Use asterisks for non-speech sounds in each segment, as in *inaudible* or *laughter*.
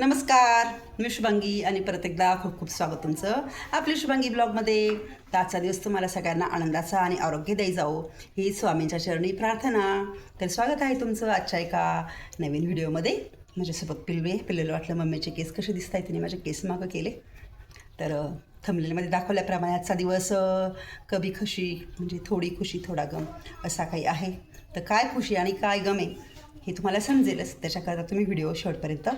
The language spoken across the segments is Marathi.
नमस्कार मी शुभांगी आणि परत एकदा खूप खूप स्वागत तुमचं. आपल्या शुभांगी ब्लॉगमध्ये तर आजचा दिवस तुम्हाला सगळ्यांना आनंदाचा आणि आरोग्यदायी जाओ ही स्वामींच्या चरणी प्रार्थना. तर स्वागत आहे तुमचं आजच्या एका नवीन व्हिडिओमध्ये. माझ्यासोबत पिल्लू आहे. वाटलं मम्मीचे केस कसे दिसत आहेत तिने माझे केस मागं केले. तर थमलेलमध्ये दाखवल्याप्रमाणे आजचा दिवस कभी खुशी म्हणजे थोडी खुशी थोडा गम असा काही आहे. तर काय खुशी आणि काय गम आहे हे तुम्हाला समजेलच. त्याच्याकरता तुम्ही व्हिडिओ शेवटपर्यंत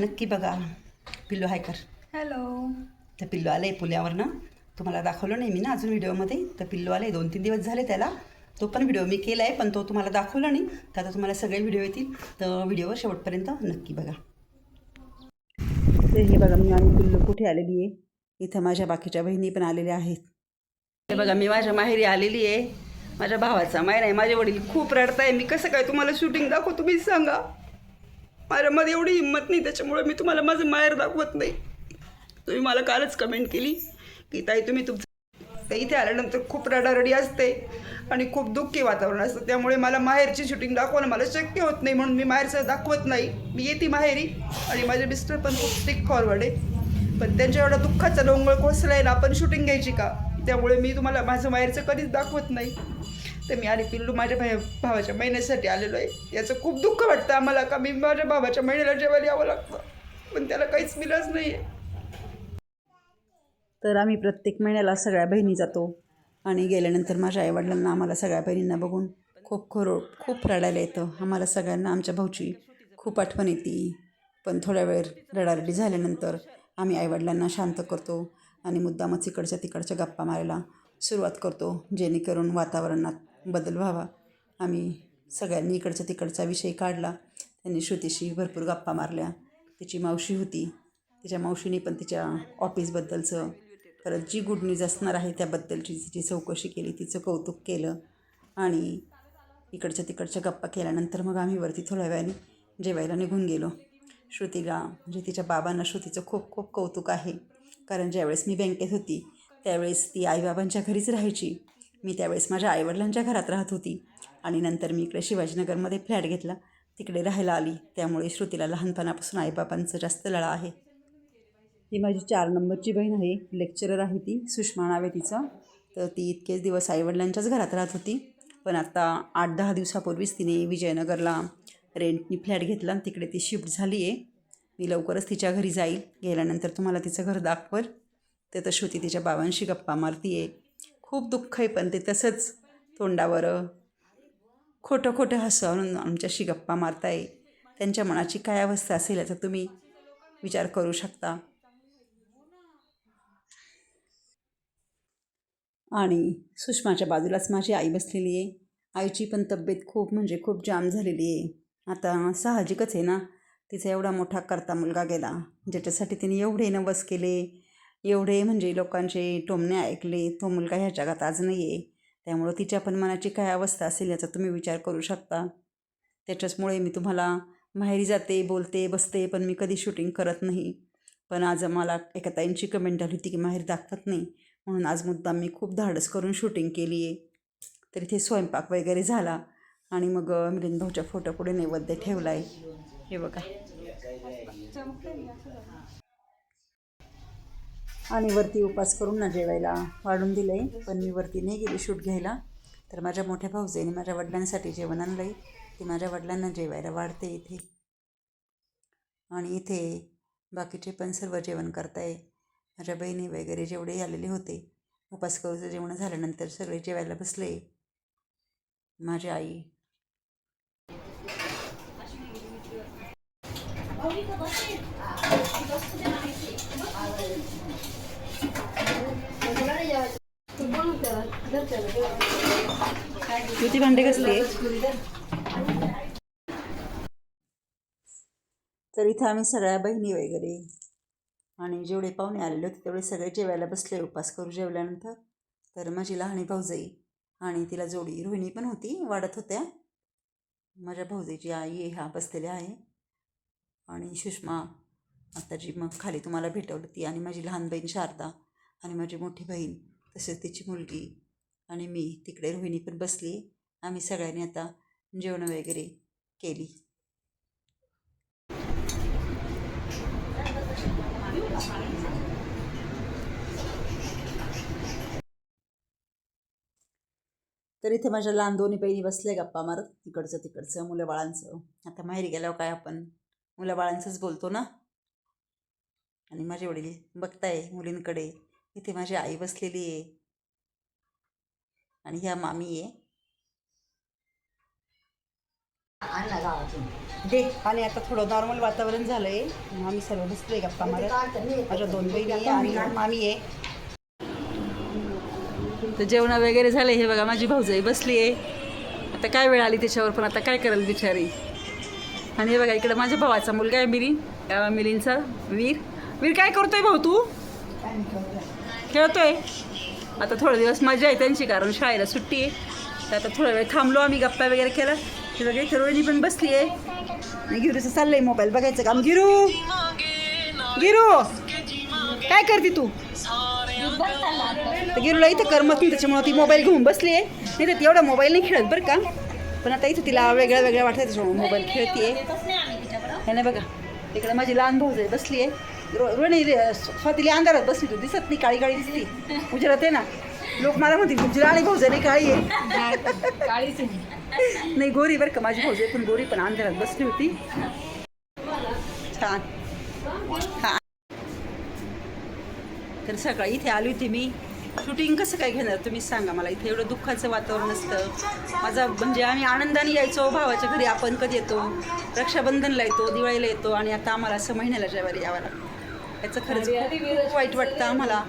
नक्की बघा. पिल्लू हाय कर. हॅलो तर पिल्लू आलं आहे पुल्यावरनं तुम्हाला दाखवलं नाही मी ना अजून व्हिडिओमध्ये. तर पिल्लू आले दोन तीन दिवस झाले त्याला. तो पण व्हिडिओ मी केला आहे पण तो तुम्हाला दाखवला नाही. तर आता तुम्हाला सगळे व्हिडिओ येतील. तर व्हिडिओ शेवटपर्यंत नक्की बघा. तर हे बघा मी आणि पिल्लू कुठे आलेली आहे? इथं माझ्या बाकीच्या बहिणी पण आलेल्या आहेत. हे बघा मी माझ्या माहेरी आलेली आहे. माझ्या भावाचा माहेर आहे. माझे वडील खूप रडताय. मी कसं काय तुम्हाला शूटिंग दाखवू? तुम्हीच सांगा. माझ्यामध्ये एवढी हिंमत नाही त्याच्यामुळे मी तुम्हाला माझं माहेर दाखवत नाही. तुम्ही मला कालच कमेंट केली की ताई तुम्ही तुमचं तर इथे आल्यानंतर खूप रडारडी असते आणि खूप दुःखी वातावरण असतं. त्यामुळे मला माहेरची शूटिंग दाखवणं मला शक्य होत नाही म्हणून मी माहेरचं दाखवत नाही. मी येते माहेरी आणि माझे मिस्टर पण खूप स्टिक फॉरवर्ड आहे. पण त्यांच्या एवढा दुःखाचा डोंगर कोसला आहे ना आपण शूटिंग घ्यायची का? त्यामुळे मी तुम्हाला माझं माहेरचं कधीच दाखवत नाही. तर मी आणि पिल्लू माझ्या भाई भावाच्या महिन्यासाठी आलेलो आहे. याचं खूप दुःख वाटतं आम्हाला का मी माझ्या भावाच्या महिन्याला जेवायला यावं लागतं. पण त्याला काहीच मिळाच नाही आहे तर आम्ही प्रत्येक महिन्याला सगळ्या बहिणी जातो आणि गेल्यानंतर माझ्या आईवडिलांना आम्हाला सगळ्या बहिणींना बघून खूप खरो खूप रडायला येतं. आम्हाला सगळ्यांना आमच्या भाऊची खूप आठवण येते. पण थोड्या वेळ रडारडी झाल्यानंतर आम्ही आईवडिलांना शांत करतो आणि मुद्दामच इकडच्या तिकडच्या गप्पा मारायला सुरुवात करतो जेणेकरून वातावरणात बदल व्हावा. आम्ही सगळ्यांनी इकडचा तिकडचा विषय काढला. त्यांनी श्रुतीशी भरपूर गप्पा मारल्या. तिची मावशी होती. तिच्या मावशीने पण तिच्या ऑफिसबद्दलचं परत जी गुड न्यूज असणार आहे त्याबद्दलची तिची चौकशी केली तिचं कौतुक केलं आणि इकडच्या तिकडच्या गप्पा केल्यानंतर मग आम्ही वरती थोड्या वेळाने जेवायला निघून गेलो. श्रुतीला म्हणजे तिच्या बाबांना श्रुतीचं खूप खूप कौतुक आहे. कारण ज्यावेळेस मी बँकेत होती त्यावेळेस ती आईबाबांच्या घरीच राहायची. मी त्यावेळेस माझ्या आईवडिलांच्या घरात राहत होती आणि नंतर मी इकडे शिवाजीनगरमध्ये फ्लॅट घेतला. तिकडे राहायला आली. त्यामुळे श्रुतीला लहानपणापासून आईबाबांचं जास्त लळा आहे. ही माझी चार नंबरची बहीण आहे. लेक्चरर आहे ती सुषमा नावे तिचं. तर ती इतकेच दिवस आईवडिलांच्याच घरात राहत होती. पण आता आठ दहा दिवसापूर्वीच तिने विजयनगरला रेंटनी फ्लॅट घेतला आणि तिकडे ती शिफ्ट झाली आहे. मी लवकरच तिच्या घरी जाईल. गेल्यानंतर तुम्हाला तिचं घर दाखवल तर श्रुती तिच्या बाबांशी गप्पा मारती आहे खूप दुःख आहे पण ते तसंच तोंडावर. खोटं खोटं हसवून आमच्याशी गप्पा मारताय. त्यांच्या मनाची काय अवस्था असेल याचा तुम्ही विचार करू शकता. आणि सुषमाच्या बाजूलाच माझी आई बसलेली आहे. आईची पण तब्येत खूप म्हणजे खूप जाम झालेली आहे. आता साहजिकच आहे ना तिचा एवढा मोठा करता मुलगा गेला. ज्याच्यासाठी तिने एवढे नवस केले. एवढे म्हणजे लोकांचे टोमणे ऐकले तो मुलगा ह्या जगात आज नाही आहे त्यामुळं तिच्या पण मनाची काय अवस्था असेल याचा तुम्ही विचार करू शकता. त्याच्याचमुळे मी तुम्हाला माहेरी जाते बोलते बसते पण मी कधी शूटिंग करत नाही. पण आज मला एका ताईंची कमेंट आली होती की माहेर दाखवत नाही. म्हणून आज मुद्दाम मी खूप धाडस करून शूटिंग केली आहे तर इथे स्वयंपाक वगैरे झाला. आणि मग मिलिंद भाऊच्या फोटो पुढे नैवेद्य ठेवला आहे हे बघा. आणि वरती उपास करून ना जेवायला वाढून दिलं आहे पण मी वरती नाही गेली शूट घ्यायला. तर माझ्या मोठ्या भाऊजीने माझ्या वडिलांसाठी जेवण आणलं आहे ते माझ्या वडिलांना जेवायला वाढते इथे. आणि इथे बाकीचे पण सर्व जेवण करताय. माझ्या बहिणी वगैरे जेवढे आलेले होते उपास करूचं जेवण झाल्यानंतर सगळे जेवायला बसले. माझी आई. किती भांडे कसले तर इथं आम्ही सगळ्या बहिणी वगैरे आणि जेवढे पाहुणे आलेले होते तेवढे सगळे जेवायला बसले उपास करू जेवल्यानंतर. तर माझी लहानी भाऊजाई आणि तिला जोडी रोहिणी पण होती वाढत होत्या. माझ्या भाऊजाईची आई ह्या बसलेल्या आहे. आणि सुषमा आता जी मग खाली तुम्हाला भेटवलं ती आणि माझी लहान बहीण शारदा आणि माझी मोठी बहीण तसेच तिची मुलगी आणि मी. तिकडे रोहिणी पण बसली. आम्ही सगळ्यांनी आता जेवणं वगैरे केली. तर इथे माझ्या लहान दोन्ही बहिणी बसल्या गप्पा मारत तिकडचं तिकडचं मुलं बाळांचं. आता माहेरी गेल्यावर काय आपण मुलं बाळांचंच बोलतो ना? आणि माझे वडील बघताय मुलींकडे इथे माझी आई बसलेली आहे. आणि ह्या मामी आहे. दे आणि आता थोडं नॉर्मल वातावरण झालंय. आम्ही सर्व बसले गप्पा मारत माझ्या दोन बहिणी आणि मामी आहे. तर जेवण वगैरे झाले हे बघा माझी भाऊजाई बसली आहे. आता काय वेळ आली त्याच्यावर पण आता काय करेल बिचारी. आणि हे बघा इकडे माझ्या भावाचा मुलगा आहे मिरी. मिलींचा वीर. वीर काय करतोय भाऊ तू? खेळतोय? आता थोडे दिवस मजा आहे त्यांची कारण शाळेला सुट्टी आहे. तर आता थोडा वेळ थांबलो आम्ही गप्पा वगैरे केला ते सगळी इथे पण बसली आहे. गिरूचं चाललंय मोबाईल बघायचं काम. गिरू! गिरू! काय करते तू? तर गिरूला इथं करमत नाही त्याच्यामुळे ती मोबाईल घेऊन बसली आहे. नाही तर ती एवढा मोबाईल नाही खेळत बरं का. पण आता इथं तिला वेगळ्या वेगळ्या वाटतं त्याच्यामुळे मोबाईल खेळते आहे नाही बघा इकडे माझी लहान भाऊ आहे बसली आहे. रोणी स्वतःला अंधारात बसली तू दिसत नाही काळी काळी दिसली उजेरात आहे ना. लोक मला म्हणतील तुझी राणी भाऊज नाही काळी आहे. नाही गोरी बरं का माझी भाऊज पण गोरी पण अंधारात बसली होती. छान. हा. तर सकाळी इथे आली होती मी. शूटिंग कसं काय घेणार तुम्हीच सांगा मला. इथे एवढं दुःखाचं वातावरण असतं. माझा म्हणजे आम्ही आनंदाने यायचो भावाच्या घरी आपण कधी येतो रक्षाबंधनला येतो दिवाळीला येतो आणि आता आम्हाला असं महिन्याला जेवायला यावं लागतं. याचं खरंच खूप वाईट वाटतं आम्हाला.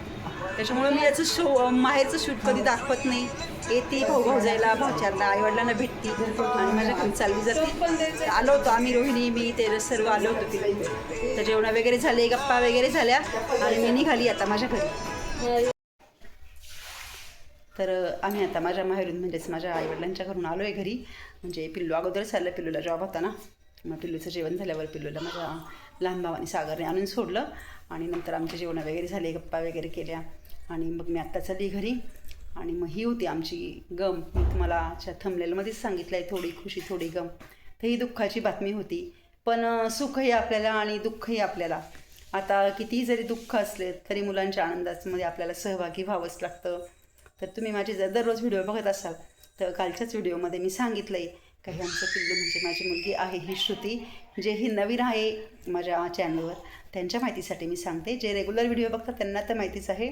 त्याच्यामुळे मी याचं शो माहेरचं शूट कधी दाखवत नाही. येते भाऊ भाऊ जायला भाऊचारला आईवडिलांना भेटते. आणि माझ्या घरी चालली जाते. आलो होतो आम्ही रोहिणी मी ते सर्व आलो होतो तिथे तर जेवण वगैरे झाले गप्पा वगैरे झाल्या. आणि मी निघाली आता माझ्या घरी. तर आम्ही आता माझ्या माहेरून म्हणजेच माझ्या आईवडिलांच्या घरून आलो आहे घरी. म्हणजे पिल्लू अगोदर चाललं पिल्लूला जॉब होता ना. मग पिल्लूचं जेवण झाल्यावर पिल्लूला माझ्या लहान भावाने सागरने आणून सोडलं आणि नंतर आमचे जेवण वगैरे झाले गप्पा वगैरे केल्या. आणि मग मी आत्ता चालली घरी. आणि मग ही होती आमची गम. मी तुम्हाला थंबलेलमध्येच सांगितलं आहे थोडी खुशी थोडी गम. तर ही दुःखाची बातमी होती. पण सुखही आपल्याला आणि दुःखही आपल्याला. आता कितीही जरी दुःख असले तरी मुलांच्या आनंदामध्ये आपल्याला सहभागी व्हावंच लागतं. तर तुम्ही माझे जर दररोज व्हिडिओ बघत असाल तर कालच्याच व्हिडिओमध्ये मी सांगितलं आहे काही हे आमचं पिल्लू म्हणजे माझी मुलगी आहे ही श्रुती जे ही नवीन आहे माझ्या चॅनलवर त्यांच्या माहितीसाठी मी सांगते. जे रेग्युलर व्हिडिओ बघतात त्यांना तर माहितीच आहे.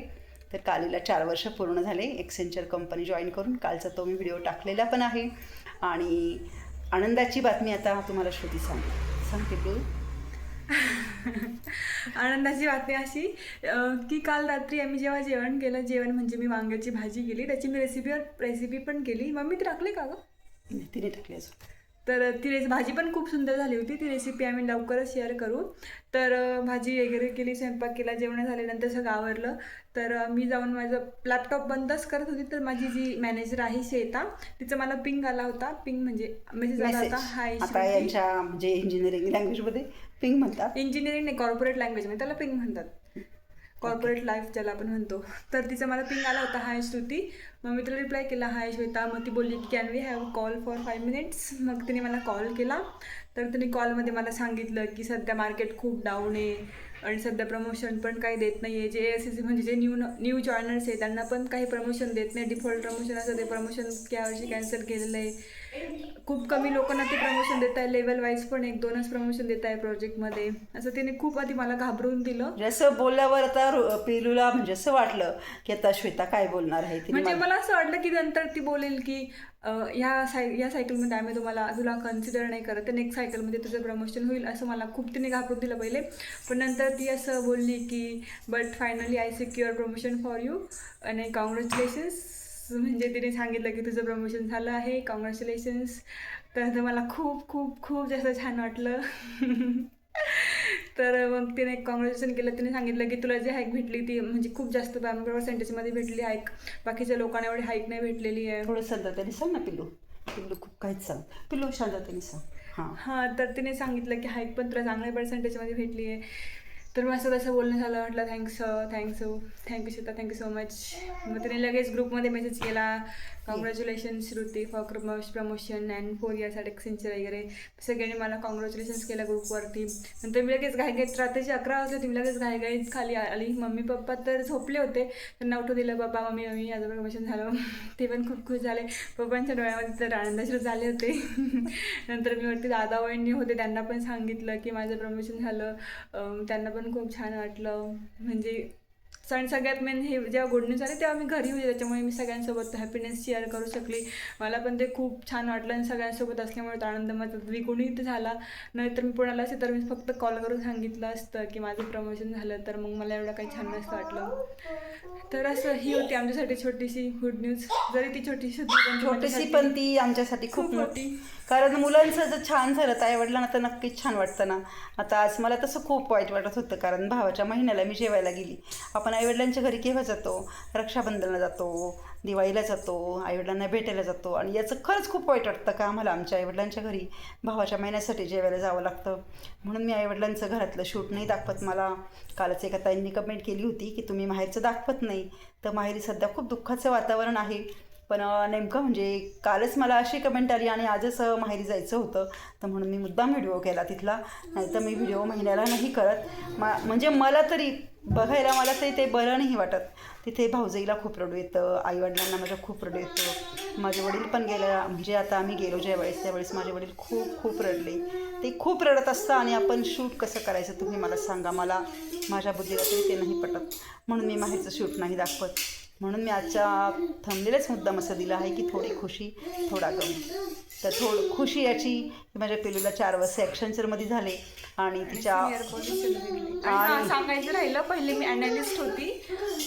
तर कालीला चार वर्ष पूर्ण झाले. एक्सेंचर कंपनी जॉईन करून कालचा तो मी व्हिडिओ टाकलेला पण आहे. आणि आनंदाची बातमी आता तुम्हाला श्रुती सांग सांगते तू. *laughs* आनंदाची बातमी अशी की काल रात्री आम्ही जेव्हा जेवण केलं जेवण म्हणजे मी वांग्याची भाजी केली. त्याची मी रेसिपी रेसिपी पण केली. मम्मी मी टाकले का गं? तिने टाकली अजून. तर ती रेस भाजी पण खूप सुंदर झाली होती. ती रेसिपी आम्ही लवकरच शेअर करू. तर भाजी वगैरे केली स्वयंपाक केला जेवण झाल्यानंतर सगळं आवरलं. तर मी जाऊन माझं लॅपटॉप बंदच करत होती. तर माझी जी मॅनेजर आहे श्वेता तिचा मला पिंग आला होता. पिंग म्हणजे मेसेज आला मेसेज होता. हाय यांच्या म्हणजे इंजिनिअरिंग लँग्वेजमध्ये पिंग म्हणतात. इंजिनिअरिंग नाही कॉर्पोरेट लँग्वेजमध्ये त्याला पिंग म्हणतात. कॉर्पोरेट लाईफ ज्याला आपण म्हणतो. तर तिचा मला पिंग आला होता हाय श्रुती. मग मी तिला रिप्लाय केला हाय श्वेता. मग ती बोलली की can we have call for five minutes मग तिने मला कॉल केला. तर तिने कॉलमध्ये मला सांगितलं की सध्या मार्केट खूप डाऊन आहे आणि सध्या प्रमोशन पण काही देत नाही आहे जे एस एस म्हणजे जे न्यू न्यू जॉईनर्स आहे त्यांना पण काही प्रमोशन देत नाही. डिफॉल्ट प्रमोशन असं ते प्रमोशन यावर्षी कॅन्सल केलेलं आहे. खूप कमी लोकांना ते प्रमोशन देत आहे. लेवल वाईज पण एक दोनच प्रमोशन देत आहे प्रोजेक्टमध्ये असं तिने खूप आधी मला घाबरवून दिलं. म्हणजे असं बोलल्यावर आता पिलूला म्हणजे असं वाटलं की आता श्वेता काय बोलणार आहे म्हणजे मला- असं वाटलं की नंतर ती बोलेल की ह्या साय या सायकलमध्ये आम्ही तुम्हाला तुला कन्सिडर नाही करत. तर नेक्स्ट सायकलमध्ये तुझं प्रमोशन होईल असं मला खूप तिने घाबरून दिलं पहिले. पण नंतर ती असं बोलली की but finally I secure promotion for you आणि कॉंग्रॅच्युलेशन्स म्हणजे तिने सांगितलं की तुझं प्रमोशन झालं आहे. कॉंग्रॅच्युलेशन्स तर मला खूप खूप खूप जास्त छान वाटलं. तर मग तिने कॉंग्रॅच्युलेशन केलं. तिने सांगितलं की तुला जी हाईक भेटली ती म्हणजे खूप जास्त पर्सेंटेजमध्ये भेटली हाईक बाकीच्या लोकांना एवढी हाईक नाही भेटलेली आहे. थोडं शांततेने सांग ना पिल्लू? पिल्लू खूप काहीच सांग पिल्लू शांततेने सांग हां. हां तर तिने सांगितलं की हाईक पण तुला चांगल्या पर्सेंटेजमध्ये भेटली आहे. तर मग असं तसं बोलणं झालं म्हटलं thanks thanks thank you Shweta thank you so much मग तिने लगेच ग्रुपमध्ये मेसेज केला. Congratulation Shruti for promotion and four years at Accenture वगैरे. सगळ्यांनी मला कॉंग्रॅच्युलेशन्स केलं ग्रुपवरती नंतर मी लगेच घाईघाईत रात्रीचे अकरा वाजले मी लगेच घाईघाईत खाली आली. मम्मी पप्पा तर झोपले होते त्यांना उठू दिलं बाबा मम्मी मम्मी माझं प्रमोशन झालं. *laughs* ते पण खूप खुश झाले. पप्पांच्या डोळ्यामध्ये तर आनंदाश्रू झाले होते. *laughs* नंतर मी वरती दादा वहिनी होते त्यांना पण सांगितलं की माझं प्रमोशन झालं. त्यांना पण खूप छान वाटलं. म्हणजे सण सगळ्यात मेन हे जेव्हा गुड न्यूज आली तेव्हा मी घरी होते. त्याच्यामुळे मी सगळ्यांसोबत हॅपीनेस शेअर करू शकली. मला पण ते खूप छान वाटलं आणि सगळ्यांसोबत असल्यामुळे तो आनंद माझा द्विगुणित झाला. नाहीतर मी पुण्याला असे तर मी फक्त कॉल करून सांगितलं असतं की माझं प्रमोशन झालं तर मग मला एवढं काही छान नसतं वाटलं. तर असं ही होती आमच्यासाठी छोटीशी गुड न्यूज जरी ती छोटीशी होती छोटीशी पण ती आमच्यासाठी खूप मोठी. कारण मुलांचं जर छान झालं तर आईवडिलांना तर नक्कीच छान वाटतं ना. आता आज मला तसं खूप वाईट वाटत होतं कारण भावाच्या महिन्याला मी जेवायला गेली. आपण आईवडिलांच्या घरी केव्हा जातो? रक्षाबंधनला जातो दिवाळीला जातो आईवडिलांना भेटायला जातो आणि याचं खरंच खूप वाईट वाटतं का आम्हाला? आमच्या आईवडिलांच्या घरी भावाच्या महिन्यासाठी जेवायला जावं लागतं. म्हणून मी आईवडिलांचं घरातलं शूट नाही दाखवत. मला कालच एका ताईंनी कमेंट केली होती की तुम्ही माहेरचं दाखवत नाही. तर माहेरी सध्या खूप दुःखाचं वातावरण आहे. पण नेमकं म्हणजे कालच मला अशी कमेंट आली आणि आजच माहेरी जायचं होतं. तर म्हणून मी मुद्दाम व्हिडिओ केला तिथला. नाहीतर मी व्हिडिओ महिन्याला नाही करत. मा म्हणजे मला तरी बघायला मला ते ते बरं नाही वाटत. तिथे भाऊजाईला खूप रडू येतं आईवडिलांना माझ्या खूप रडू येतं. माझे वडील पण गेल्या म्हणजे आता आम्ही गेलो ज्यावेळेस त्यावेळेस माझे वडील खूप खूप रडले. ते खूप रडत असतं आणि आपण शूट कसं करायचं तुम्ही मला सांगा. मला माझ्या बुद्धीला तरी ते नाही पटत. म्हणून मी माहेरचं शूट नाही दाखवत. म्हणून मी आजच्या थांबलेलाच मुद्दाम असं दिला आहे की थोडी खुशी थोडा गम. तर थोड खुशी याची माझ्या पिलूला चार वर्ष ॲक्शनचरमध्ये झाले. आणि तिच्या. आणि सांगायचं राहिलं पहिले मी अनालिस्ट होती.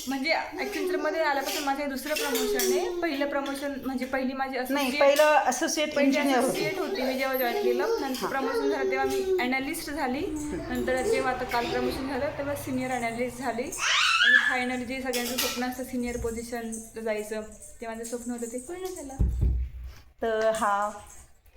म्हणजे ऍक्च्युअली मध्ये आल्यापासून माझं दुसरं प्रमोशन आहे. पहिलं प्रमोशन म्हणजे पहिली माझी नाही पहिलं असोसिएट इंजिनियर होते. associate होती मी जेव्हा जॉईन केलं. नंतर प्रमोशन झालं तेव्हा मी अनालिस्ट झाली. नंतर जेव्हा आता काल प्रमोशन झालं तेव्हा सिनियर अनालिस्ट झाली. आणि फायनली जे सगळ्यांचं स्वप्न असतं सिनियर पोझिशन जायचं ते माझं स्वप्न होतं ते पूर्ण झालं. तर हा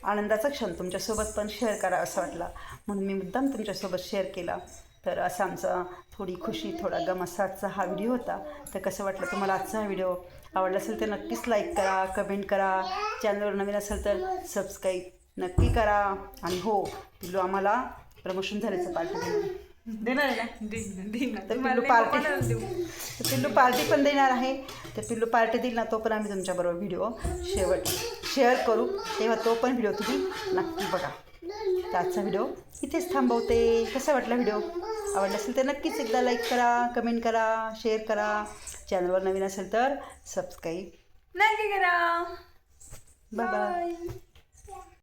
आनंदाचा क्षण तुमच्यासोबत पण शेअर करा असं वाटला. म्हणून मी मुद्दाम तुमच्यासोबत शेअर केला. तर असा आमचा थोडी खुशी थोडा गम असा आजचा हा व्हिडिओ हा तर कसं वाटलं तुम्हाला आजचा हा व्हिडिओ आवडला असेल तर नक्कीच लाईक करा कमेंट करा. चॅनलवर नवीन असेल तर सबस्क्राईब नक्की करा. आणि हो पिल्लू आम्हाला प्रमोशन झाल्याचं पार्टी देणार. देणार तर पिल्लू पार्टी कोणाला देऊ? तर पिल्लू पार्टी पण देणार आहे. तर पिल्लू पार्टी देईल ना तो पण आम्ही तुमच्याबरोबर व्हिडिओ शेवट शेअर करू. तेव्हा तो पण व्हिडिओ तुम्ही नक्की बघा. तर आजचा व्हिडिओ इथेच थांबवते. कसा वाटला व्हिडिओ आवडला असेल तर नक्कीच एकदा लाईक करा कमेंट करा शेअर करा. चॅनलवर नवीन असेल तर सबस्क्राईब नक्की करा. बाय